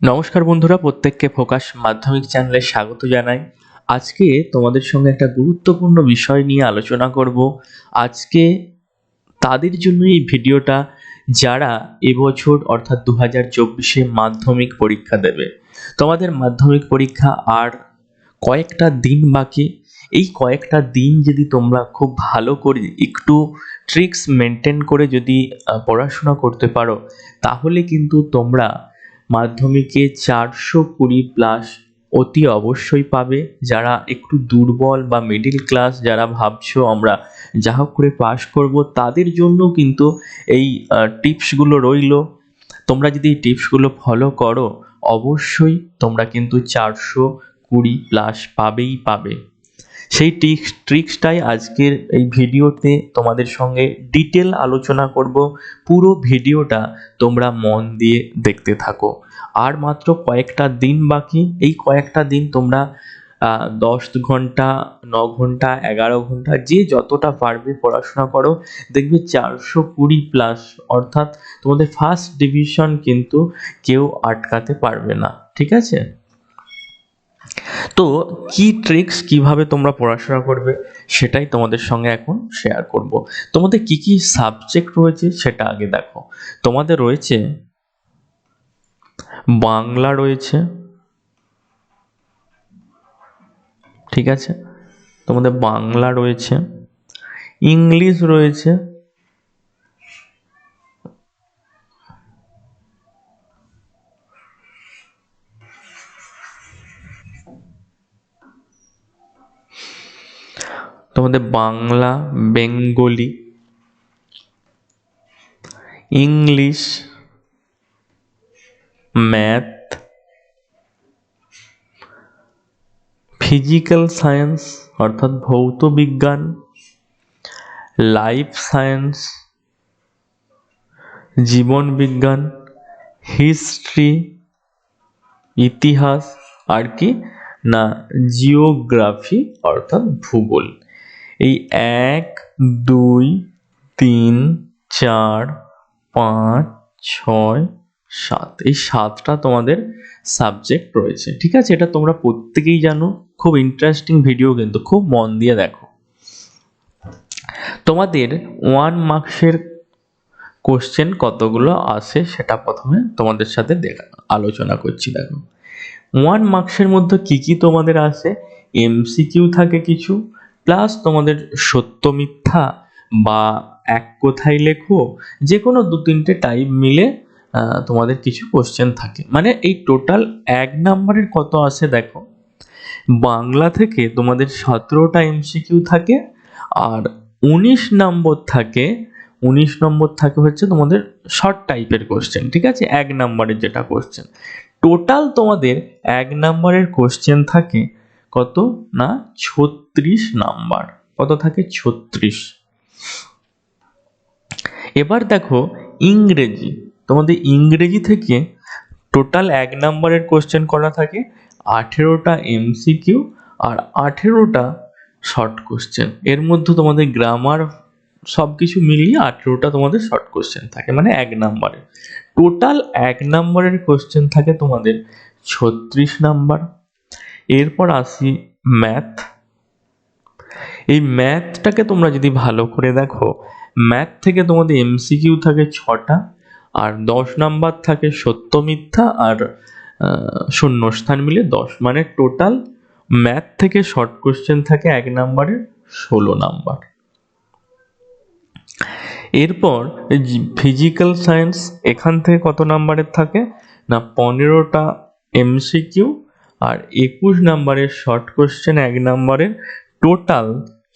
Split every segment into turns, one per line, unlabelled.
নমস্কার বন্ধুরা, প্রত্যেককে ফোকাস মাধ্যমিক চ্যানেলে স্বাগত জানাই। আজকে তোমাদের সঙ্গে একটা গুরুত্বপূর্ণ বিষয় নিয়ে আলোচনা করব। আজকে তাদের জন্য এই ভিডিওটা যারা এবছর অর্থাৎ দু হাজার চব্বিশে মাধ্যমিক পরীক্ষা দেবে। তোমাদের মাধ্যমিক পরীক্ষা আর কয়েকটা দিন বাকি। এই কয়েকটা দিন যদি তোমরা খুব ভালো করে একটু ট্রিক্স মেনটেন করে যদি পড়াশোনা করতে পারো, তাহলে কিন্তু তোমরা মাধ্যমিকে চারশো কুড়ি প্লাস অতি অবশ্যই পাবে। যারা একটু দুর্বল বা মিডিল ক্লাস যারা ভাবছ আমরা যা হোক করে পাশ করব, তাদের জন্য কিন্তু এই টিপসগুলো রইল। তোমরা যদি এই টিপসগুলো ফলো করো, অবশ্যই তোমরা কিন্তু চারশো কুড়ি প্লাস পাবেই পাবে। সেই ট্রিক্স ট্রিক্সটাই আজকের এই ভিডিওতে তোমাদের সঙ্গে ডিটেল আলোচনা করব। পুরো ভিডিওটা তোমরা মন দিয়ে দেখতে থাকো। আর মাত্র কয়েকটা দিন বাকি। এই কয়েকটা দিন তোমরা দশ ঘণ্টা, ন ঘণ্টা, এগারো ঘণ্টা, যে যতটা পারবে পড়াশোনা করো। দেখবে চারশো কুড়ি প্লাস অর্থাৎ তোমাদের ফার্স্ট ডিভিশন কিন্তু কেউ আটকাতে পারবে না। ঠিক আছে? তো কি ট্রিক্স কীভাবে তোমরা পড়াশোনা করবে সেটাই তোমাদের সঙ্গে এখন শেয়ার করব। তোমাদের কি কি সাবজেক্ট রয়েছে সেটা আগে দেখো। তোমাদের রয়েছে বাংলা রয়েছে, ঠিক আছে? তোমাদের বাংলা রয়েছে, ইংলিশ রয়েছে তোমাদের Bangla, Bengali, English, math, physical science, অর্থাৎ ভৌত বিজ্ঞান, লাইফ সায়েন্স, জীবন বিজ্ঞান, হিস্ট্রি, ইতিহাস, আর কি? না, জিওগ্রাফি, অর্থাৎ ভূগোল। এই এক, দুই, তিন, চার, পাঁচ, ছয়, সাত। এই সাতটা তোমাদের সাবজেক্ট রয়েছে, ঠিক আছে? এটা তোমরা প্রত্যেকেই জানো। খুব ইন্টারেস্টিং ভিডিও কিন্তু, খুব মন দিয়ে দেখো। তোমাদের ওয়ান মার্কসের কোশ্চেন কতগুলো আসে সেটা প্রথমে তোমাদের সাথে দেখা, আলোচনা করছি, দেখো। ওয়ান মার্কসের মধ্যে কি কি তোমাদের আসে এমসিকিউ থাকে কিছু প্লাস তোমাদের সত্য মিথ্যা বা এক কথায় লেখো যে কোনো দু তিনটে টাইপ মিলে তোমাদের কিছু কোশ্চেন থাকে। মানে এই টোটাল এক নাম্বারের কত আসে দেখো? বাংলা থেকে তোমাদের সতেরোটা এমসিকিউ থাকে, আর উনিশ নম্বর থাকে, উনিশ নম্বর থাকে হচ্ছে তোমাদের শর্ট টাইপের কোশ্চেন ঠিক আছে? এক নম্বরের যেটা কোশ্চেন টোটাল তোমাদের এক নম্বরের কোশ্চেন থাকে কত? না, ছত্রিশ নাম্বার। কত থাকে? ছত্রিশ। এবার দেখো ইংরেজি। তোমাদের ইংরেজি থেকে টোটাল এক নম্বরের কোশ্চেন করা থাকে, আঠেরোটা এমসিকিউ আর আঠেরোটা শর্ট কোশ্চেন এর মধ্যে তোমাদের গ্রামার সব কিছু মিলিয়ে আঠেরোটা তোমাদের শর্ট কোশ্চেন থাকে মানে এক নম্বরের। টোটাল এক নম্বরের কোশ্চেন থাকে তোমাদের ছত্রিশ নাম্বার। এরপর আসি ম্যাথ এই ম্যাথটাকে তোমরা যদি ভালো করে দেখো, ম্যাথ থেকে তোমাদের এমসিকিউ থাকে ছটা, আর দশ নাম্বার থাকে সত্য মিথ্যা, আর শূন্যস্থান মিলে দশ। মানে টোটাল ম্যাথ থেকে শর্ট কোশ্চেন থাকে এক নাম্বারের ষোলো নাম্বার। এরপর ফিজিক্যাল সায়েন্স এখান থেকে কত নাম্বারের থাকে? না, পনেরোটা এমসিকিউ আর একুশ নাম্বারের শর্ট কোশ্চেন এক নাম্বারের টোটাল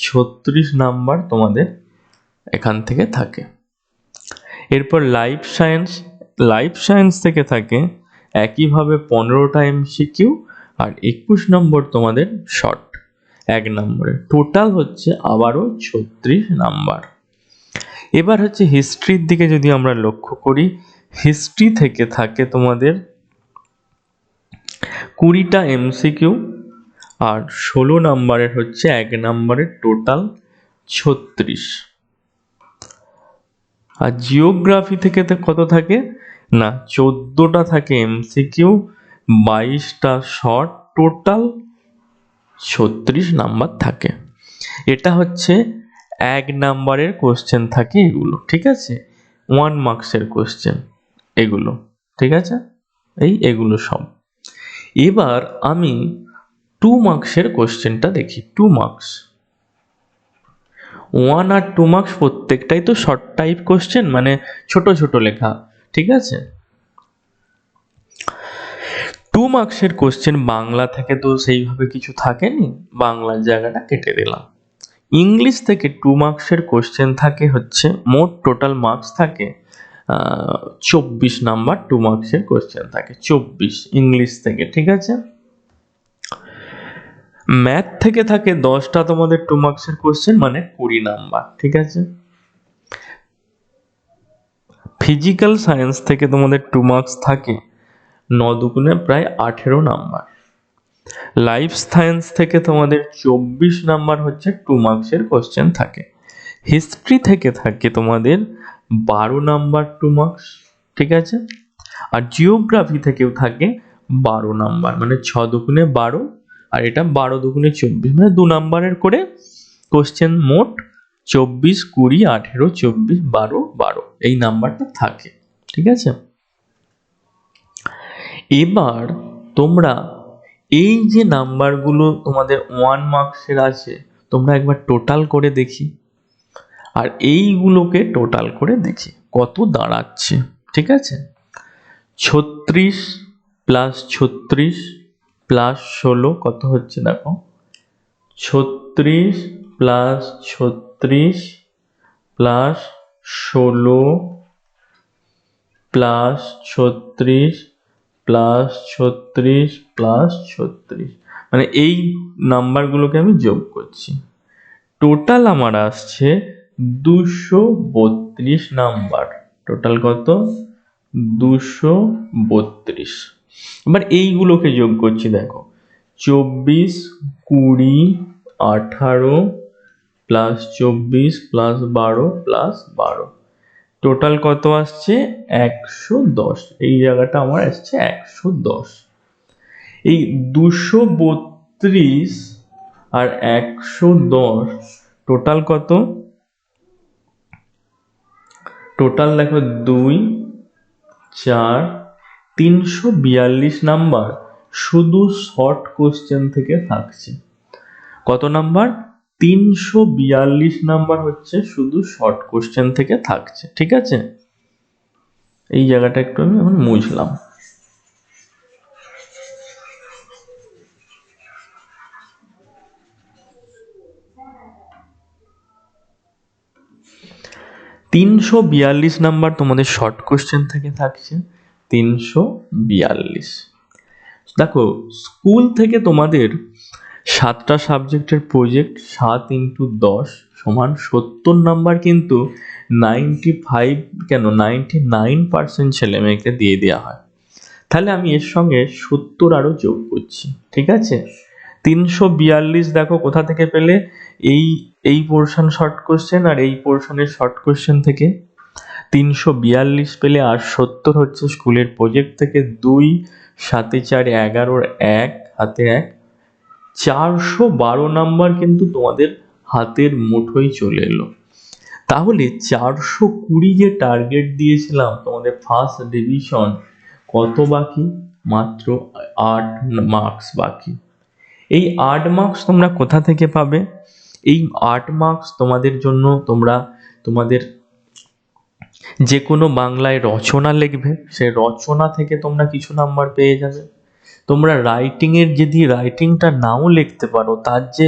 ছত্রিশ নাম্বার তোমাদের এখান থেকে থাকে। এরপর লাইফ সায়েন্স লাইফ সায়েন্স থেকে থাকে একইভাবে পনেরোটা এমসিকিউ আর একুশ নম্বর তোমাদের শর্ট এক নম্বরে। টোটাল হচ্ছে আবারও ছত্রিশ নাম্বার। এবার হচ্ছে হিস্ট্রির দিকে যদি আমরা লক্ষ্য করি হিস্ট্রি থেকে থাকে তোমাদের কুড়িটা এমসিকিউ আর ষোলো নাম্বারের হচ্ছে এক নাম্বারের টোটাল ছত্রিশ। আর জিওগ্রাফি থেকে কত থাকে? না, চোদ্দোটা থাকে এমসিকিউ বাইশটা শর্ট টোটাল ছত্রিশ নাম্বার থাকে। এটা হচ্ছে এক নাম্বারের কোশ্চেন থাকে এগুলো, ঠিক আছে? ওয়ান মার্কসের কোশ্চেন এগুলো, ঠিক আছে? এই এগুলো সব। এবার আমি টু মার্কসের কোশ্চেনটা দেখি টু মার্কস ওয়ান আর টু মার্কস প্রত্যেকটাই তো শর্ট টাইপ কোশ্চেন মানে ছোট ছোট লেখা, ঠিক আছে? টু মার্কসের কোশ্চেন বাংলা থেকে তো সেইভাবে কিছু থাকেনি, বাংলার জায়গাটা কেটে দিলাম। ইংলিশ থেকে টু মার্কসের কোশ্চেন থাকে হচ্ছে, মোট টোটাল মার্কস থাকে চব্বিশ নাম্বার টু মার্কসের কোশ্চেন থাকে, চব্বিশ ইংলিশ থেকে, ঠিক আছে? ম্যাথ থেকে থাকে দশটা তোমাদের টু মার্কসের কোশ্চেন মানে কুড়ি নাম্বার ঠিক আছে? ফিজিক্যাল সায়েন্স থেকে তোমাদের টু মার্কস থাকে ন দুগুণে প্রায় আঠেরো নাম্বার লাইফ সায়েন্স থেকে তোমাদের চব্বিশ নাম্বার হচ্ছে টু মার্কসের কোশ্চেন থাকে। হিস্ট্রি থেকে থাকে তোমাদের বারো নাম্বার টু মার্কস ঠিক আছে? আর জিওগ্রাফি থেকেও থাকে বারো নাম্বার মানে ছ দুগুণে বারো আর এটা বারো দুগুণে চব্বিশ মানে দু নাম্বারের করে কোশ্চেন মোট চব্বিশ কুড়ি আঠেরো চব্বিশ বারো বারো, এই নাম্বারটা থাকে, ঠিক আছে? এবার তোমরা এই যে নাম্বারগুলো তোমাদের ওয়ান মার্কসের আছে, তোমরা একবার টোটাল করে দেখি, আর এইগুলোকে টোটাল করে দেখি, কত দাঁড়াচ্ছে, ঠিক আছে? ছত্রিশ প্লাস ছত্রিশ প্লাস ষোলো, কত হচ্ছে দেখো? ছত্রিশ প্লাস ছত্রিশ প্লাস ষোলো প্লাস ছত্রিশ প্লাস ছত্রিশ প্লাস ছত্রিশ। মানে এই নাম্বারগুলোকে আমি যোগ করছি। টোটাল আমার আসছে দুশো বত্রিশ নাম্বার টোটাল কত? দুশো বত্রিশ। এবার এইগুলোকে যোগ করছি, দেখো। চব্বিশ কুড়ি আঠারো প্লাস চব্বিশ প্লাস বারো প্লাস বারো। টোটাল কত আসছে? একশো দশ। এই জায়গাটা আমার আসছে একশো দশ। এই দুশো বত্রিশ আর একশো দশ, টোটাল কত? টোটাল দেখো দুই, চার তিনশো বিয়াল্লিশ নাম্বার শুধু শর্ট কোশ্চেন থেকে থাকছে। কত নাম্বার? তিনশো বিয়াল্লিশ নাম্বার হচ্ছে শুধু শর্ট কোশ্চেন থেকে থাকছে, ঠিক আছে? এই জায়গাটা একটু আমি এখন মুছলাম। তিনশো বিয়াল্লিশ নাম্বার তোমাদের শর্ট কোশ্চেন থেকে থাকছে। তিনশো বিয়াল্লিশ। দেখো, স্কুল থেকে তোমাদের সাতটা সাবজেক্টের প্রজেক্ট সাত ইন্টু দশ সমান সত্তর নাম্বার কিন্তু নাইনটি ফাইভ কেন নাইনটি নাইন পার্সেন্ট ছেলে মেয়েকে দিয়ে দেওয়া হয়। তাহলে আমি এর সঙ্গে সত্তর আরও যোগ করছি, ঠিক আছে? তিনশো বিয়াল্লিশ দেখো কোথা থেকে পেলে? এই এই পোর্শন শর্ট কোশ্চেন আর এই পোর্শনের শর্ট কোশ্চেন থেকে। তিনশো বিয়াল্লিশ পেলে আর সত্তর হচ্ছে স্কুলের প্রজেক্ট থেকে দুই, সাতে চার, এগারোর এক, হাতে এক। চারশো বারো নাম্বার কিন্তু তোমাদের হাতের মুঠোই চলে এলো। তাহলে চারশো কুড়ি যে টার্গেট দিয়েছিলাম তোমাদের ফার্স্ট ডিভিশন কত বাকি? মাত্র আট মার্কস বাকি। এই আট মার্কস তোমরা কোথা থেকে পাবে? এই আট মার্কস তোমাদের জন্য তোমরা তোমাদের যে কোনো বাংলায় রচনা লিখবে, সে রচনা থেকে তোমরা কিছু নাম্বার পেয়ে যাবে। তোমরা রাইটিংয়ের যদি রাইটিংটা নাও লিখতে পারো, তার যে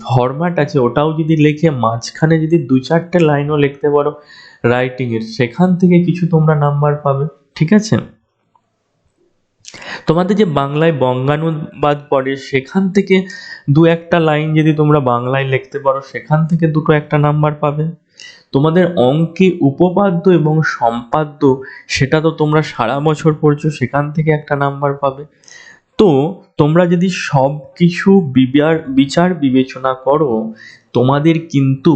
ফরম্যাট আছে, ওটাও যদি লিখে মাঝখানে যদি দু চারটে লাইনও লিখতে পারো রাইটিংয়ের সেখান থেকে কিছু তোমরা নাম্বার পাবে, ঠিক আছে? তোমাদের যে বাংলায় বঙ্গানুবাদ পড়ে, সেখান থেকে দু একটা লাইন যদি তোমরা বাংলায় লিখতে পারো, সেখান থেকে দুটো একটা নাম্বার পাবে। তোমাদের অঙ্কে উপপাদ্য এবং সম্পাদ্য, সেটা তো তোমরা সারা বছর পড়ছো, সেখান থেকে একটা নাম্বার পাবে। তো, তোমরা যদি সব কিছু বিবার, বিচার বিবেচনা করো, তোমাদের কিন্তু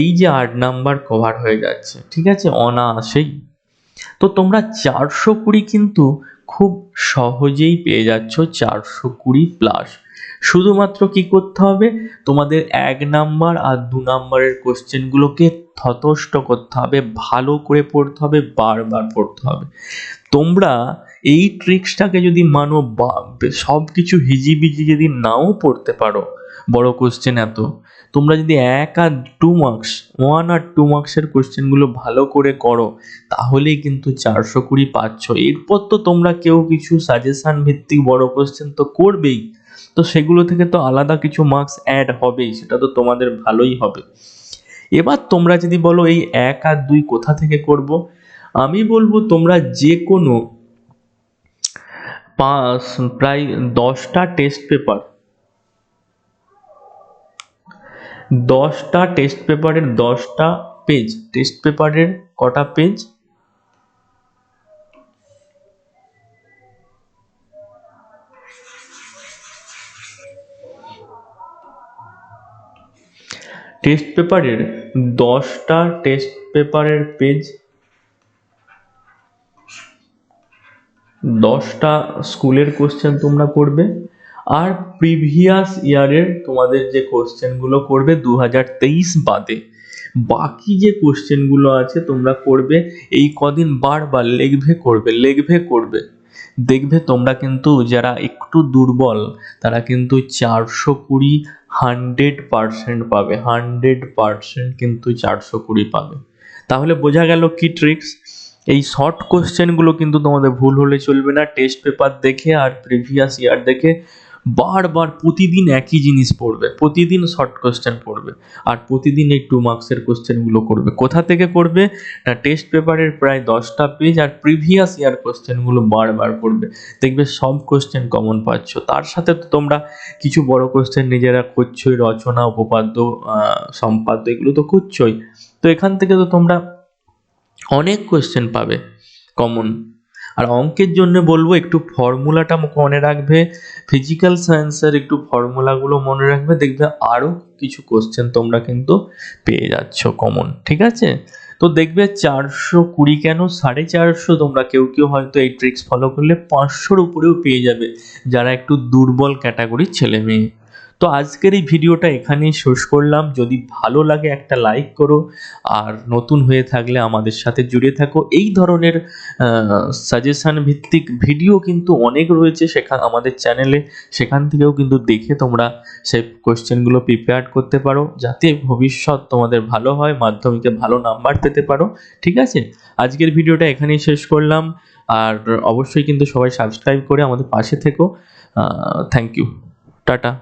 এই যে আট নাম্বার কভার হয়ে যাচ্ছে, ঠিক আছে? অনায়াসেই। তো তোমরা চারশো কুড়ি কিন্তু খুব সহজেই পেয়ে যাচ্ছ, চারশো কুড়ি প্লাস শুধুমাত্র কি করতে হবে? তোমাদের এক নাম্বার আর দু নাম্বারের কোশ্চেনগুলোকে থতষ্ট করতে হবে, ভালো করে পড়তে হবে, বারবার পড়তে হবে। তোমরা এই ট্রিক্সটাকে যদি মানো সব কিছু হিজিবিজি যদি নাও পড়তে পারো, বড় কোশ্চেন এত। তোমরা যদি এক আর টু মার্কস ওয়ান আর টু মার্কসের কোশ্চেনগুলো ভালো করে করো, তাহলেই কিন্তু চারশো কুড়ি পাচ্ছ এরপর তো তোমরা কেউ কিছু সাজেশান ভিত্তিক বড় কোশ্চেন তো করবেই। তো সেগুলো থেকে তো আলাদা কিছু মার্কস অ্যাড হবেই, সেটা তো তোমাদের ভালোই হবে। এবার তোমরা যদি বলো এই এক আর দুই কোথা থেকে করব, আমি বলব তোমরা যে কোনো প্রায় দশটা টেস্ট পেপার দশটা টেস্ট পেপারের দশটা পেজ টেস্ট পেপারের কটা পেজ টেস্ট পেপারের দশটা টেস্ট পেপারের পেজ দশটা স্কুলের কোশ্চেন তোমরা করবে, আর প্রিভিয়াস ইয়ারের তোমাদের যে কোশ্চেনগুলো করবে দু হাজার তেইশ বাদে, বাকি যে কোশ্চেনগুলো আছে তোমরা করবে, এই কদিন বারবার লেখভে করবে লেখভে করবে। দেখবে তোমরা কিন্তু যারা একটু দুর্বল, তারা কিন্তু চারশো কুড়ি হান্ড্রেড পারসেন্ট পাবে, হান্ড্রেড পারসেন্ট কিন্তু চারশো কুড়ি পাবে। তাহলে বোঝা গেল কি ট্রিক্স? এই শর্ট কোশ্চেনগুলো কিন্তু তোমাদের ভুল হলে চলবে না, টেস্ট পেপার দেখে আর প্রিভিয়াস ইয়ার দেখে বারবার প্রতিদিন একই জিনিস পড়বে, প্রতিদিন শর্ট কোশ্চেন পড়বে, আর প্রতিদিন এই টু মার্কসের কোশ্চেনগুলো করবে। কোথা থেকে করবে? না টেস্ট পেপারের প্রায় দশটা পেজ আর প্রিভিয়াস ইয়ার কোশ্চেনগুলো বারবার পড়বে দেখবে সব কোশ্চেন কমন পাচ্ছ। তার সাথে তো তোমরা কিছু বড় কোশ্চেন নিজেরা করছোই রচনা, উপপাদ্য সম্পাদ্য এগুলো তো করছোই তো এখান থেকে তো তোমরা অনেক কোশ্চেন পাবে কমন আর অঙ্কের জন্য বলব, একটু ফর্মুলাটা মনে রাখবে ফিজিক্যাল সায়েন্সের একটু ফর্মুলাগুলো মনে রাখবে, দেখবে আরও কিছু কোশ্চেন তোমরা কিন্তু পেয়ে যাচ্ছ কমন ঠিক আছে? তো দেখবে চারশো কুড়ি কেন? সাড়ে চারশো তোমরা কেউ কেউ হয়তো এই ট্রিক্স ফলো করলে পাঁচশোর উপরেও পেয়ে যাবে, যারা একটু দুর্বল ক্যাটাগরির ছেলে মেয়ে। তো আজকের এই ভিডিওটা এখানেই শেষ করলাম। যদি ভালো লাগে একটা লাইক করো, আর নতুন হয়ে থাকলে আমাদের সাথে জুড়ে থাকো। এই ধরনের সাজেশন ভিত্তিক ভিডিও কিন্তু অনেক রয়েছে সেখান আমাদের চ্যানেলে সেখান থেকেও কিন্তু দেখে তোমরা সেই কোশ্চেনগুলো প্রিপেয়ার করতে পারো, যাতে ভবিষ্যৎ তোমাদের ভালো হয়, মাধ্যমিকে ভালো নাম্বার পেতে পারো। ঠিক আছে? আজকের ভিডিওটা এখানেই শেষ করলাম। আর অবশ্যই কিন্তু সবাই সাবস্ক্রাইব করে আমাদের পাশে থেকো। Thank you tata.